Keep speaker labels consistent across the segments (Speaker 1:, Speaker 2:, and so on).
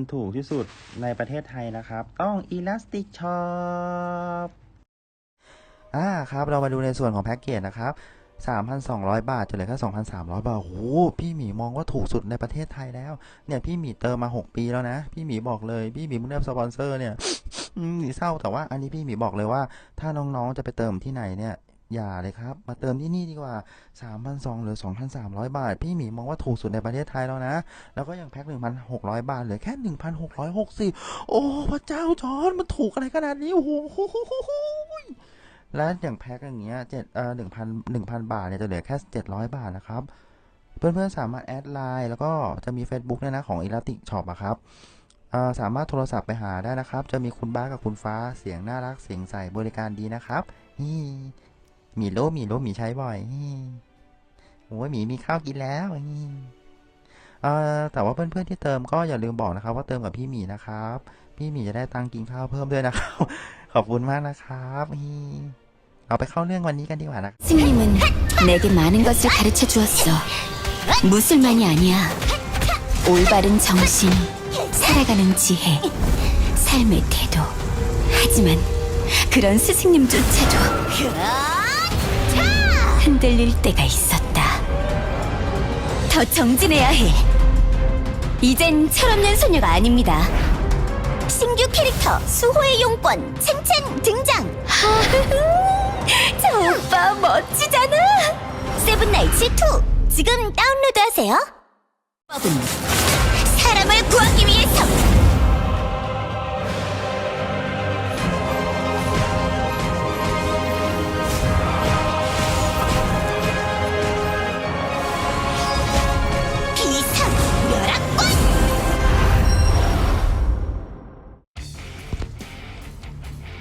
Speaker 1: นถูกที่สุดในประเทศไทยนะครับ ต้อง Elastic Shop อ่าครับ เรามาดูในส่วนของแพ็กเกจนะครับ 3,200 บาทจะเหลือแค่ 2,300 บาท โอ้โห พี่หมีมองว่าถูกสุดในประเทศไทยแล้ว เนี่ย พี่หมีเติมมา 6 ปีแล้วนะ พี่หมีบอกเลย พี่หมีเพิ่งได้สปอนเซอร์เนี่ยหมีเศร้าแต่ว่าอันนี้พี่หมีบอกเลยว่า ถ้าน้องๆจะไปเติมที่ไหนเนี่ย อย่าเลยครับ มาเติมที่นี่ดีกว่า 3,200หรือ 2,300 บาท พี่หมีมองว่าถูกสุดในประเทศไทยแล้วนะ แล้วก็ยังแพ็ค 1,600 บาทเหลือแค่ 1,660 โอ้ พระเจ้าจอนมันถูกอะไรขนาดนี้ โอ้โหแล้วอย่างแพ็คอย่างเงี้ยเจ็ดเอ่อหนึ่งพันหนึ่งพันบาทเนี่ยจะเหลือแค่700บาทนะครับ เพื่อนๆสามารถแอดไลน์แล้วก็จะมี Facebook เนี่ยนะของ Elastic Shop อะครับเอ่อสามารถโทรศัพท์ไปหาได้นะครับ จะมีคุณบ้ากับคุณฟ้าเสียงน่ารักเสียงใสบริการดีนะครับนี่ มีโลหมีโลหมีใช้บ่อยนี่โอ้ยหมีมีข้าวกินแล้วนี่เอ่อแต่ว่าเพื่อนๆที่เติมก็อย่าลืมบอกนะครับ ว่าเติมกับพี่หมีนะครับ พี่หมีจะได้ตังค์กินข้าวเพิ่มด้วยนะครับ ขอบคุณมากนะครับนี่เราไปเข้าเรื่องวันนี้กันดีกว่านะ
Speaker 2: 스님은 내게 많은 것을 가르쳐 주었어. 무술만이 아니야. 올바른 정신, 살아가는 지혜, 삶의 태도. 하지만 그런 스승님조차도 흔들릴 때가 있었다. 더 정진해야 해. 이젠 철없는 소녀가 아닙니다. 신규 캐릭터 수호의 용권 챈챈 등장. 저 오빠 멋지잖아. 세븐나이츠 2 지금 다운로드하세요. 법은 사람을 구하기 위해서.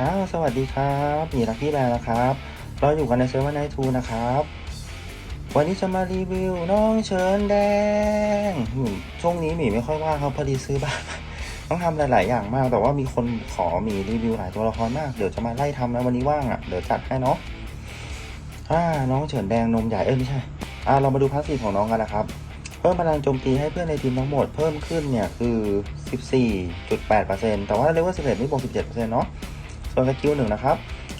Speaker 1: อ้าวสวัสดีครับหมีลักกี้แบร์นะครับ เราอยู่กันในเซิร์ฟเวอร์ไนทูนะครับ วันนี้จะมารีวิวน้องเชิญแดงช่วงนี้หมีไม่ค่อยว่างครับพอดีซื้อบ้านต้องทำหลาย ๆ อย่างมาก แต่ว่ามีคนขอหมีรีวิวหลายตัวละครมาก เดี๋ยวจะมาไล่ทำนะวันนี้ว่างอะ เดี๋ยวจัดให้เนาะอ่าน้องเฉินแดงนมใหญ่เอ้ยไม่ใช่อ่าเรามาดูพาสซีฟของน้องกันนะครับ เพิ่มพลังโจมตีให้เพื่อนในทีมทั้งหมดเพิ่มขึ้นเนี่ยคือ 14.8%แต่ว่าเลเวล11นี่บวก17%เนาะ ส่วนสกิลหนึ่งนะครับ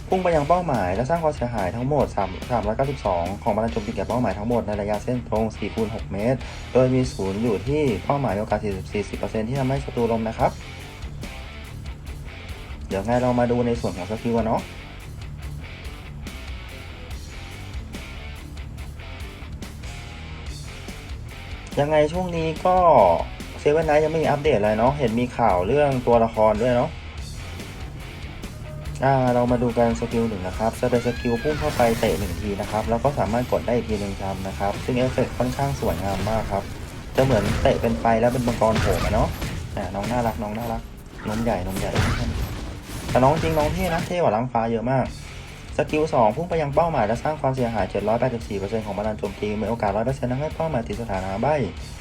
Speaker 1: พุ่งไปยังเป้าหมายและสร้างความเสียหายทั้งหมด 3 392 ของพลังโจมตีแก่เป้าหมายทั้งหมดในระยะเส้นตรง4คูณ6เมตร โดยมีศูนย์อยู่ที่เป้าหมายโอกาส40 40%ที่ทำให้ศัตรูลมนะครับ เดี๋ยวไงเรามาดูในส่วนของสกิลกันเนาะยังไงช่วงนี้ก็เซเว่นไนยังไม่มีอัปเดตอะไรเนาะ เห็นมีข่าวเรื่องตัวละครด้วยเนาะ อ่าเรามาดูกันสกิลหนึ่งนะครับจะเป็นสกิลพุ่งเข้าไปเตะหนึ่งทีนะครับ แล้วก็สามารถกดได้อีกทีหนึ่งซ้ำนะครับ ซึ่งเอฟเฟกต์ค่อนข้างสวยงามมากครับ จะเหมือนเตะเป็นไฟแล้วเป็นมังกรโผล่มาเนาะน้องน่ารักน้องน่ารักนมใหญ่นมใหญ่ไม่ใช่แต่น้องจริงน้องเท่นะเท่กว่าล้างฟ้าเยอะมาก สกิล2พุ่งไปยังเป้าหมายและสร้างความเสียหาย 784%ของพลังโจมตีมีโอกาส 100%ทำให้เป้าหมายติดสถานะใบ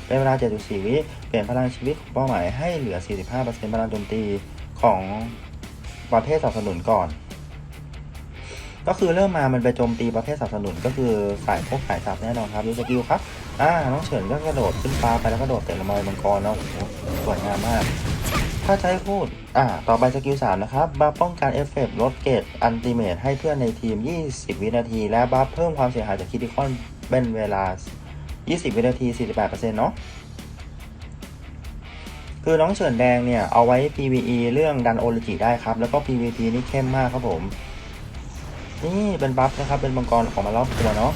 Speaker 1: เป็นเวลา 7.4 วิเปลี่ยนพลังชีวิตของเป้าหมายให้เหลือ 45%พลังโจมตีของ ประเภทสนับสนุนก่อน ก็คือเริ่มมามันไปโจมตีประเภทสนับสนุนก็คือสายพวกสายสับแน่นอนครับดูสกิลครับอ่าน้องเฉินก็กระโดดขึ้นฟ้าไปแล้วก็โดดเตะละมอยมังกรเนาะโอ้โหสวยงามมาก ถ้าให้พูดอ่าต่อไปสกิล3นะครับบัฟป้องกันเอฟเฟกต์ลดเกรดอันติเมทให้เพื่อนในทีม 20 วินาที และบัฟเพิ่มความเสียหายจากคิติคอนเป็นเวลา 20 วินาที 48%เนาะ คือน้องเฉินแดงเนี่ยเอาไว้ PVE เรื่องดันโอริจิได้ครับ แล้วก็ PVP นี่เข้มมากครับผม นี่เป็นบัฟนะครับ เป็นมังกรของมารอบตัวเนาะ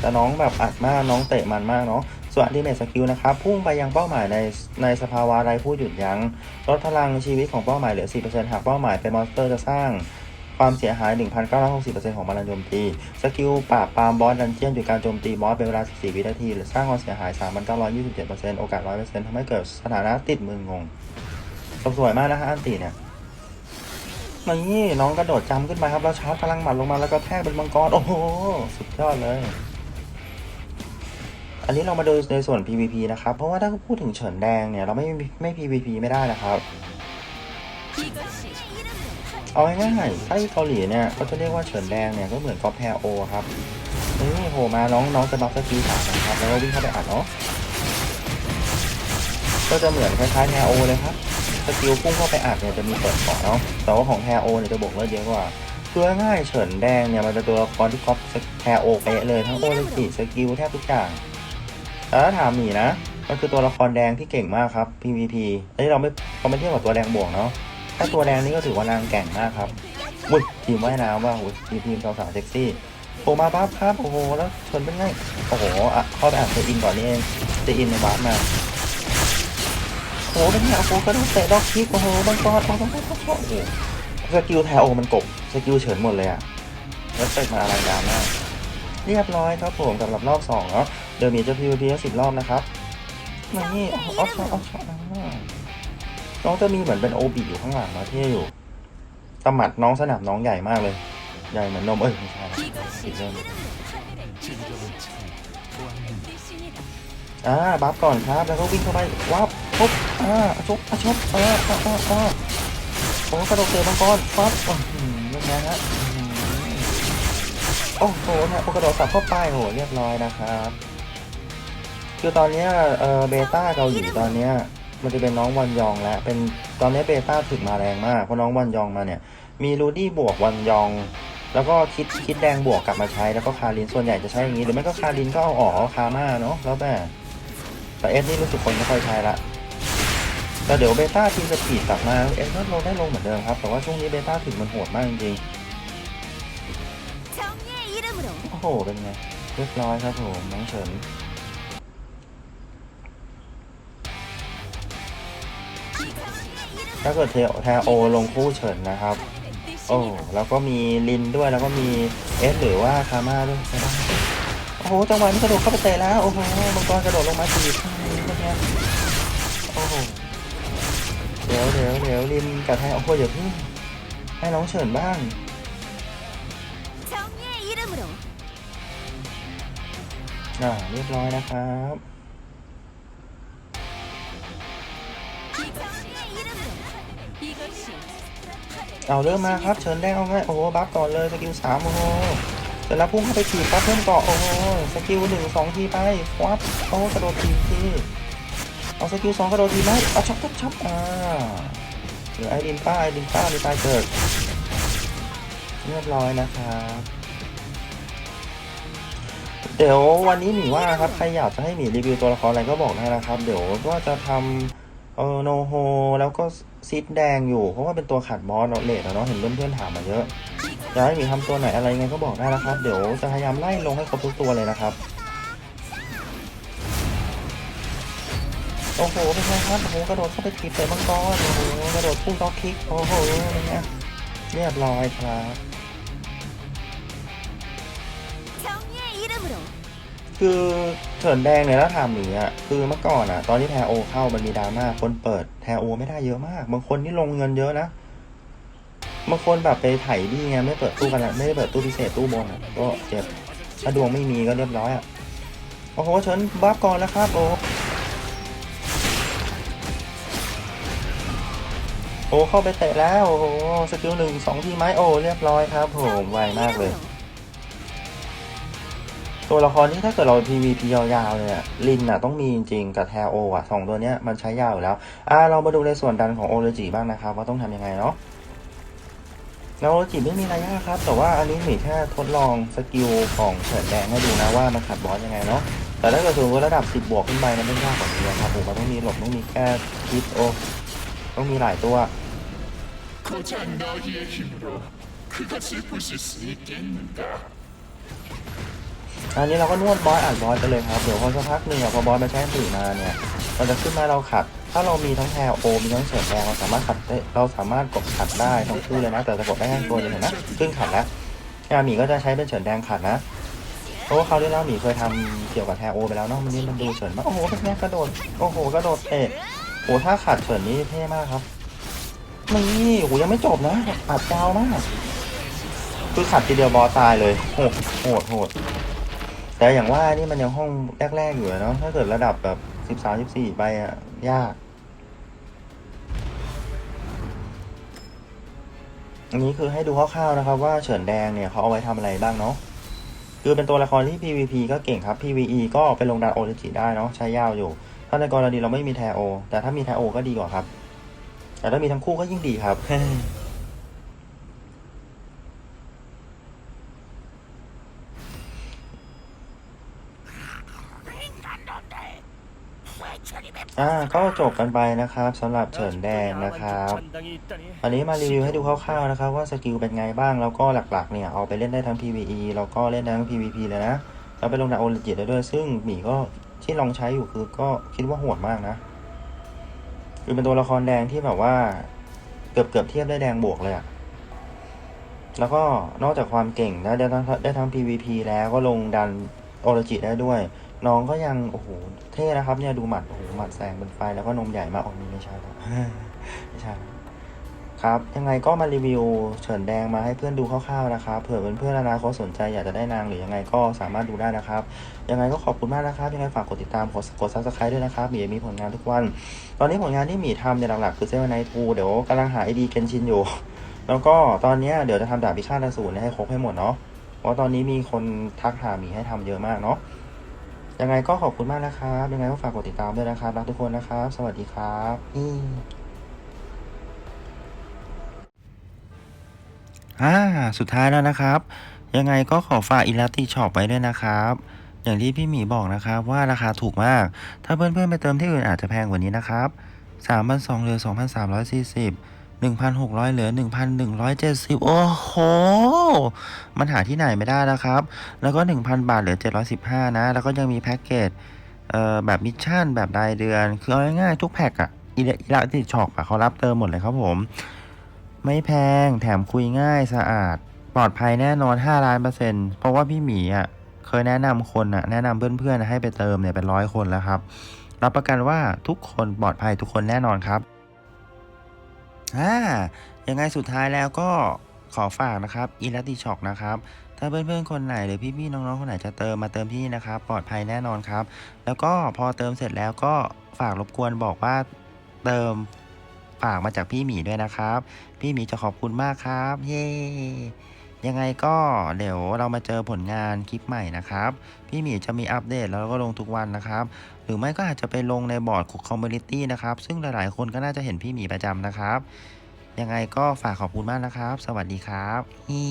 Speaker 1: แต่น้องแบบอัดมากน้องเตะมันมากเนาะส่วนอัลติเมทสกิลนะครับ พุ่งไปยังเป้าหมายในในสภาวะไร้ผู้หยุดยัง้งลดพลังชีวิตของเป้าหมายเหลือ 4%หากเป้าหมายเป็นมอนสเตอร์จะสร้าง ความเสียหาย 1,960%ของพลังโจมตี สกิลปราบปรามบอสดันเจียนหยุดการโจมตีบอสเป็นเวลา 14 วินาทีหรือสร้างความเสียหาย 3,927%โอกาส 100%ทำให้เกิดสถานะติดมืองงสวยมากนะฮะอันตีเนี่ยนี่น้องกระโดดจำขึ้นไปครับ แล้วชาร์จพลังหมัดลงมาแล้วก็แทกเป็นมังกร โอ้โห สุดยอดเลย อันนี้เรามาดูในส่วน PVP นะครับ เพราะว่าถ้าพูดถึงเฉินแดงเนี่ย เราไม่ไม่ PVP ไม่ได้นะครับ เอาง่ายๆถ้าที่เกาหลีเนี่ยเขาจะเรียกว่าเฉินแดงเนี่ยก็เหมือนกอปแพโอครับนี่โผล่มาน้องน้องจะบัฟสกีสามนะครับแล้วก็วิ่งเข้าไปอัดเนาะก็จะเหมือนคล้ายๆแพโอเลยครับสกิลพุ่งเข้าไปอัดเนี่ยจะมีเปิดเกาะเนาะแต่ว่าของแพโอเนี่ยจะบวกเลือดเยอะกว่าคือง่ายเฉินแดงเนี่ยมันจะตัวละครที่ก๊อปแพโอเป๊ะเลยทั้งโอเลกิสกิลแทบทุกอย่างแต่ถ้าถามหมีนะมันคือตัวละครแดงที่เก่งมากครับ PVP อันนี้เราไม่เราไม่เทียบกับตัวแดงบวกเนาะ ถ้าตัวแดงนี่ก็ถือว่านางแก่งมากครับอุ้ยทีมว่ายน้ำว่าอุ้ยทีทีมสาวๆเซ็กซี่โผล่มาปั๊บครับโอ้โหแล้วชนเป็นไงโอ้โหอะเข้าไปอ่านเซอินก่อนนี่เองเซอินในบาสมาโอ้โหเป็นไงโอ้โหกระโดดเตะดอกคิกโอ้โหบังกรโอ้โหโอ้โหโอ้โหสกิลแทโอมันกบสกิลเฉินหมดเลยอะแล้วเตะมาอะไรดามากเรียบร้อยครับผมสำหรับรอบสองเนาะเดี๋ยวมีจะ PVP สิบรอบนะครับมานี่ออฟช็อตออฟช็อตน้ น้องจะมีเหมือนเป็นโอบีอยู่ข้างหลังนะเท่อยู่ตำหมัดน้องสนับน้องใหญ่มากเลย ใหญ่เหมือนนมเอ้ยไม่ใช่ผิดเรื่องอ่าบัฟก่อนครับ แล้วก็วิ่งเข้าไปวับปุ๊บอ่าชกอะชกอ่าอ่าอ่าอ่าโอ้กระโดดเตะมังกรปั๊บอื้อหือยังไงฮะอื้อหือโอ้โหเนี่ยกระโดดสับเข้าไปโหเรียบร้อยนะครับ คือตอนเนี้ยเออเบต้าเกาหลีตอนเนี้ย มันจะเป็นน้องวันยองแล้วเป็นตอนนี้เบต้าถึงมาแรงมากเพราะน้องวันยองมาเนี่ย มีรูดี้บวกวันยอง แล้วก็คิดคิดแดงบวกกลับมาใช้แล้วก็คารินส่วนใหญ่จะใช้อย่างนี้หรือไม่ก็คารินก็เอาอ๋อคาม่าเนาะแล้วแต่แต่เอสนี่รู้สึกคนไม่ค่อยใช้ละแต่เดี๋ยวเบต้าทีมสปีดกลับมาเอสก็ลงได้ลงเหมือนเดิมครับแต่ว่าช่วงนี้เบต้าถึงมันโหดมากจริงโอ้โหเป็นไงเรียบร้อยครับผมน้องเฉิน ถ้าเกิดเทแทโอลงคู่เฉินนะครับ โอ้แล้วก็มีลินด้วยแล้วก็มีเอสหรือว่าคาม่าด้วยใช่ไหมโอ้โหจังหวะนี้กระโดดเข้าไปเตะแล้วโอ้โหมังกรกระโดดลงมาตีโอ้โหเดี๋ยวเดี๋ยวเดี๋ยวลินกับแทโอโหอย่าพึ่งให้น้องเฉินบ้างอ่าเรียบร้อยนะครับ เอาเริ่มมาครับเชิญแดงเอาง่ายโอ้โหบัฟก่อนเลยสกิลสามโอ้โหเสร็จแล้วพุ่งเข้าไปถีบครับเพิ่มเกาะโอ้โหสกิลหนึ่งสองทีไปควับโอ้กระโดดทีทีเอาสกิลสองกระโดดทีไหมเอาช็อปช็อปช็อปอ่าเหลือไอรินป้าไอรินป้ามีตายเกิดเรียบร้อยนะครับเดี๋ยววันนี้หมีว่าครับใครอยากจะให้หมีรีวิวตัวละครอะไรก็บอกได้นะครับ เดี๋ยวว่าจะทำ เออโนโฮแล้วก็ซิดแดงอยู่เพราะว่าเป็นตัวขัดบอสเลทอะเนาะเห็นเพื่อนๆถามมาเยอะอยากให้มีทำตัวไหนอะไรยังไงก็บอกได้นะครับ เดี๋ยวจะพยายามไล่ลงให้ครบทุกตัวเลยนะครับโอ้โหเป็นไงครับโอ้โหกระโดดเข้าไปถีเตะมังกรโอ้โหกระโดดพุ่งท็อกคิกโอ้โหอะไรเงี้ยเรียบร้อยครับ คือเถินแดงเนี่ยแล้วถามหนีอะคือเมื่อก่อนอะ ตอนที่แทโอเข้ามันมีดราม่าคนเปิดแทโอไม่ได้เยอะมาก บางคนนี่ลงเงินเยอะนะบางคนแบบไปไถ่ดีไงไม่เปิดตู้กันละไม่ได้เปิดตู้พิเศษตู้บนก็เจ็บถ้าดวงไม่มีก็เรียบร้อยอะโอ้โหเชิญบัฟก่อนนะครับโอโอ้เข้าไปเตะแล้วโอ้โหสกิลหนึ่งสองทีไหมโอ้เรียบร้อยครับผมไวมากเลย ตัวละครที่ถ้าเกิดเรา PVP ยาวๆเลยอะลินอะต้องมีจริงๆ กับแทโออะสองตัวเนี้ยมันใช้ยาวอยู่แล้ว อ่าเรามาดูในส่วนดันของโอเลจิบ้างนะครับ ว่าต้องทำยังไงเนาะแล้วโอเลจิไม่มีอะไรยากครับ แต่ว่าอันนี้หมีแค่ทดลองสกิลของเฉินแดงให้ดูนะว่ามันขัดบอสยังไงเนาะแต่ถ้าเกิดสมมติระดับ 10 บวกขึ้นไปมันไม่ยากกว่านี้นะครับผมมันต้องมีหลบต้องมีแก้คิดโอต้องมีหลายตัว
Speaker 3: 고작 너희의 힘으로 그것을 부술 수 있겠는가?
Speaker 1: อันนี้เราก็นวดบอสอ่านบอสไปเลยครับ เดี๋ยวพอสักพักหนึ่งอะพอบอสมาใช้สื่อมาเนี่ยมันจะขึ้นมาเราขัด ถ้าเรามีทั้งแทโอมีทั้งเฉินแดงเราสามารถขัดได้เราสามารถกดขัดได้ทั้งคู่เลยนะ แต่จะกดได้แค่ตัวเดียวเห็นไหมขึ้นขัดแล้วงาหมีก็จะใช้เป็นเฉินแดงขัดนะเพราะว่าเขาวที่แล้วหมีเคยทำเกี่ยวกับแทโอไปแล้วเนาะมันนี่มันดูเฉินมากโอ้โหเป็นกระโดดโอ้โหกระโดดเตะโอ้ถ้าขัดเฉินนี่เท่มากครับนี่โอ้ยังไม่จบนะอัดยาวมากคือขัดทีเดียวบอสตายเลยโหดโหดโหด แต่อย่างว่านี่มันยังห้องแรกๆอยู่เนาะถ้าเกิดระดับแบบสิบสามสิบสี่ไปอะยาก อันนี้คือให้ดูคร่าวๆนะครับ ว่าเฉินแดงเนี่ยเขาเอาไว้ทำอะไรบ้างเนาะคือเป็นตัวละครที่ PVP ก็เก่งครับ PVE ก็ไปลงดันโอริจิได้เนาะใช้ยาวอยู่ ถ้าในกรณีเราไม่มีแทโอ แต่ถ้ามีแทโอก็ดีกว่าครับ แต่ถ้ามีทั้งคู่ก็ยิ่งดีครับ อ่าก็จบกันไปนะครับสำหรับเฉินแดงนะครับอันนี้มารีวิวให้ดูคร่าวๆนะครับ ว่าสกิลเป็นไงบ้างแล้วก็หลักๆเนี่ยเอาไปเล่นได้ทั้ง PVE แล้วก็เล่นได้ทั้ง PVP เลยนะแล้วไปลงดันโอริจิได้ด้วย ซึ่งหมีก็ที่ลองใช้อยู่คือก็คิดว่าโหดมากนะ คือเป็นตัวละครแดงที่แบบว่าเกือบเกือบๆเทียบได้แดงบวกเลยอะแล้วก็นอกจากความเก่งนะได้ทั้งได้ทั้ง PVP แล้วก็ลงดันโอริจิได้ด้วย น้องก็ยังโอ้โหเท่นะครับเนี่ยดูหมัดโอ้โหหมัดแสงเป็นไฟแล้วก็นมใหญ่มากอ๋อนี่ไม่ใช่แล้วไม่ใช่ครับยังไงก็มารีวิวเฉินแดงมาให้เพื่อนดูคร่าวๆนะครับเผื่อเพื่อนๆอนาคตสนใจอยากจะได้นางหรือยังไงก็สามารถดูได้นะครับ ยังไงก็ขอบคุณมากนะครับ ยังไงฝากกดติดตามกดกดซับสไครต์ด้วยนะครับมีมีผลงานทุกวัน ตอนนี้ผลงานที่หมีทำเนี่ยหลักๆคือเซเว่นไนทูเดี๋ยวกำลังหาไอดีเกนชินอยู่ แล้วก็ตอนเนี้ยเดี๋ยวจะทำดาบพิฆาตอสูรให้ครบให้หมดเนาะเพราะว่าตอนนี้มีคนทักหาหมีให้ทำเยอะมากเนาะ ยังไงก็ขอบคุณมากนะครับ ยังไงก็ฝากกดติดตามด้วยนะครับรักทุกคนนะครับ สวัสดีครับอืมอ่าสุดท้ายแล้วนะครับ ยังไงก็ขอฝากอิลาติช็อปไว้ด้วยนะครับอย่างที่พี่หมีบอกนะครับว่าราคาถูกมาก ถ้าเพื่อนๆไปเติมที่อื่นอาจจะแพงกว่านี้นะครับ3,200เหลือ2,340 1,600 เหลือ 1,170 โอ้โห มันหาที่ไหนไม่ได้แล้วครับ แล้วก็ 1,000 บาทเหลือ 715 นะ แล้วก็ยังมีแพ็กเกจเอ่อแบบมิชชั่นแบบรายเดือน คือเอาง่ายๆทุกแพ็กอะอีลาติช็อปอะเขารับเติมหมดเลยครับผม ไม่แพงแถมคุยง่ายสะอาด ปลอดภัยแน่นอน 5 ล้านเปอร์เซ็นต์เพราะว่าพี่หมีอะเคยแนะนำคนอะแนะนำเพื่อนๆให้ไปเติมเนี่ยเป็นร้อยคนแล้วครับรับประกันว่าทุกคนปลอดภัยทุกคนแน่นอนครับ อ่ายังไงสุดท้ายแล้วก็ขอฝากนะครับอีลัติช็อกนะครับถ้าเพื่อนๆคนไหนหรือพี่ๆน้องๆคนไหนจะเติมมาเติมที่นี่นะครับ ปลอดภัยแน่นอนครับ แล้วก็พอเติมเสร็จแล้วก็ฝากรบกวนบอกว่าเติมฝากมาจากพี่หมีด้วยนะครับ พี่หมีจะขอบคุณมากครับ เย้ ยังไงก็เดี๋ยวเรามาเจอผลงานคลิปใหม่นะครับ พี่หมีจะมีอัปเดตแล้วก็ลงทุกวันนะครับ หรือไม่ก็อาจจะไปลงในบอร์ดของคอมมูนิตี้นะครับ ซึ่งหลายๆ คนก็น่าจะเห็นพี่หมีประจำนะครับ ยังไงก็ฝากขอบคุณมากนะครับ สวัสดีครับฮี